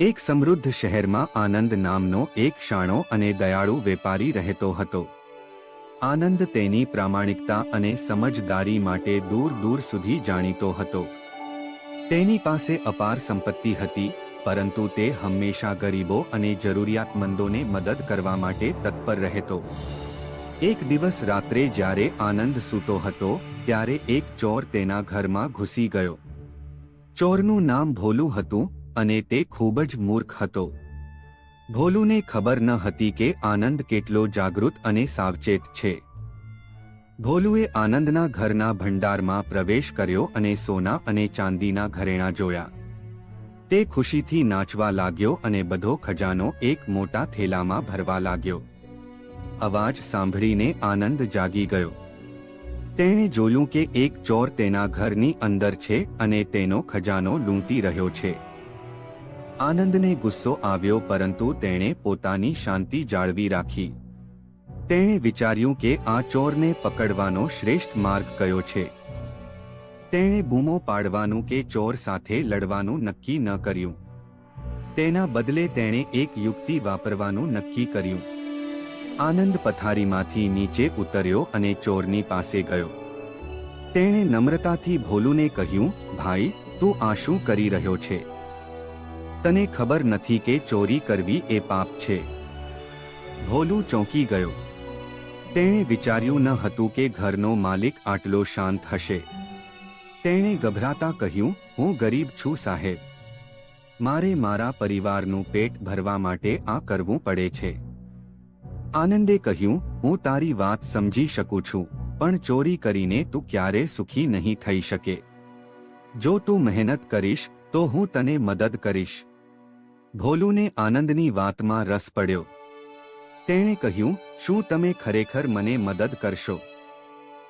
એક સમૃદ્ધ શહેરમાં આનંદ નામનો એક શાણો અને દયાળુ વેપારી રહેતો હતો. આનંદ તેની પ્રામાણિકતા અને સમજદારી માટે દૂર દૂર સુધી જાણીતો હતો. તેની પાસે અપાર સંપત્તિ હતી, પરંતુ તે હંમેશા ગરીબો અને જરૂરિયાતમંદોને મદદ કરવા માટે તત્પર રહેતો. એક દિવસ રાત્રે જ્યારે આનંદ સૂતો હતો, ત્યારે એક ચોર તેના ઘરમાં ઘૂસી ગયો. ચોરનું નામ ભોલું હતું અને તે ખૂબ જ મૂર્ખ હતો. ભોલુને ખબર ન હતી કે આનંદ કેટલો જાગૃત અને સાવચેત છે. ભોલુએ આનંદના ઘરના ભંડારમાં પ્રવેશ કર્યો અને સોના અને ચાંદીના ઘરેણાં જોયા. તે ખુશીથી નાચવા લાગ્યો અને બધો ખજાનો એક મોટા થેલામાં ભરવા લાગ્યો. અવાજ સાંભળીને આનંદ જાગી ગયો. તેણે જોયું કે એક ચોર તેના ઘરની અંદર છે અને તેનો ખજાનો લૂંટી રહ્યો છે. આનંદને ગુસ્સો આવ્યો પરંતુ તેણે પોતાની શાંતિ જાળવી રાખી. તેણે વિચાર્યું કે આ ચોરને પકડવાનો શ્રેષ્ઠ માર્ગ કયો છે. તેણે બૂમો પાડવાનું કે ચોર સાથે લડવાનું નક્કી ન કર્યું. તેના બદલે તેણે એક યુક્તિ વાપરવાનું નક્કી કર્યું. આનંદ પથારીમાંથી નીચે ઉતર્યો અને ચોરની પાસે ગયો. તેણે નમ્રતાથી ભોલુને કહ્યું, ભાઈ, તું આ શું કરી રહ્યો છે? તને ખબર નથી કે ચોરી કરવી એ પાપ છે. ભોલું ચોંકી ગયો. તેણે વિચાર્યું ન હતું કે ઘરનો માલિક આટલો શાંત હશે. તેણે ગભરાતા કહ્યું, હું ગરીબ છું સાહેબ. મારે મારા પરિવારનું પેટ ભરવા માટે આ કરવું પડે છે. આનંદે કહ્યું, હું તારી વાત સમજી શકું છું, પણ ચોરી કરીને તું ક્યારે સુખી નહીં થઈ શકે. જો તું મહેનત કરીશ, તો હું તને મદદ કરીશ. ભોલુને આનંદની વાતમાં રસ પડ્યો. તેણે કહ્યું, શું તમે ખરેખર મને મદદ કરશો?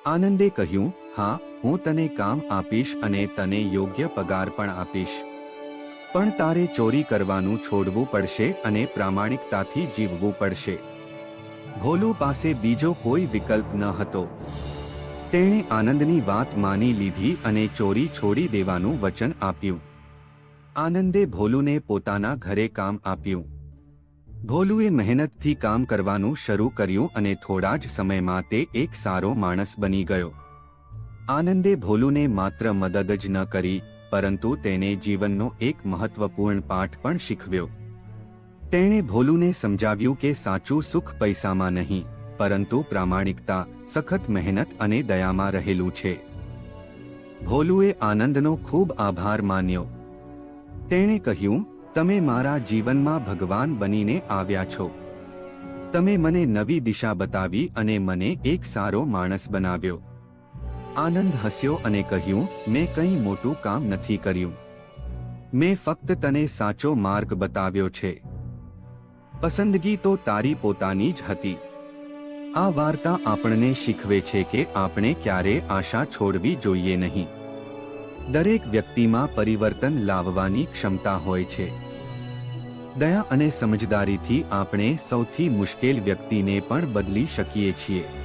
આનંદે કહ્યું, હા, હું તને કામ આપીશ અને તને યોગ્ય પગાર પણ આપીશ. પણ તારે ચોરી કરવાનું છોડવું પડશે અને પ્રામાણિકતાથી જીવવું પડશે. ભોલુ પાસે બીજો કોઈ વિકલ્પ ન હતો. તેણે આનંદની વાત માની લીધી અને ચોરી છોડી દેવાનું વચન આપ્યું. આનંદે ભોલુને પોતાના ઘરે કામ આપ્યું. ભોલુએ મહેનતથી કામ કરવાનું શરૂ કર્યું અને થોડા જ સમયમાં તે એક સારો માણસ બની ગયો. આનંદે ભોલુને માત્ર મદદ જ ન કરી, પરંતુ તેને જીવનનો એક મહત્વપૂર્ણ પાઠ પણ શીખવ્યો. તેણે ભોલુને સમજાવ્યું કે સાચું સુખ પૈસામાં નહીં, પરંતુ પ્રામાણિકતા, સખત મહેનત અને દયામાં રહેલું છે. ભોલુએ આનંદનો ખૂબ આભાર માન્યો. તેણે કહ્યું, તમે મારા જીવનમાં ભગવાન બનીને આવ્યા છો. તમે મને નવી દિશા બતાવી અને મને એક સારો માણસ બનાવ્યો. આનંદ હસ્યો અને કહ્યું, મેં કંઈ મોટું કામ નથી કર્યું. મેં ફક્ત તને સાચો માર્ગ બતાવ્યો છે. પસંદગી તો તારી પોતાની જ હતી. આ વાર્તા આપણને શીખવે છે કે આપણે ક્યારે આશા છોડવી જોઈએ નહીં. દરેક વ્યક્તિમાં પરિવર્તન લાવવાની ક્ષમતા હોય છે. દયા અને સમજદારીથી આપણે સૌથી મુશ્કેલ વ્યક્તિને પણ બદલી શકીએ છીએ.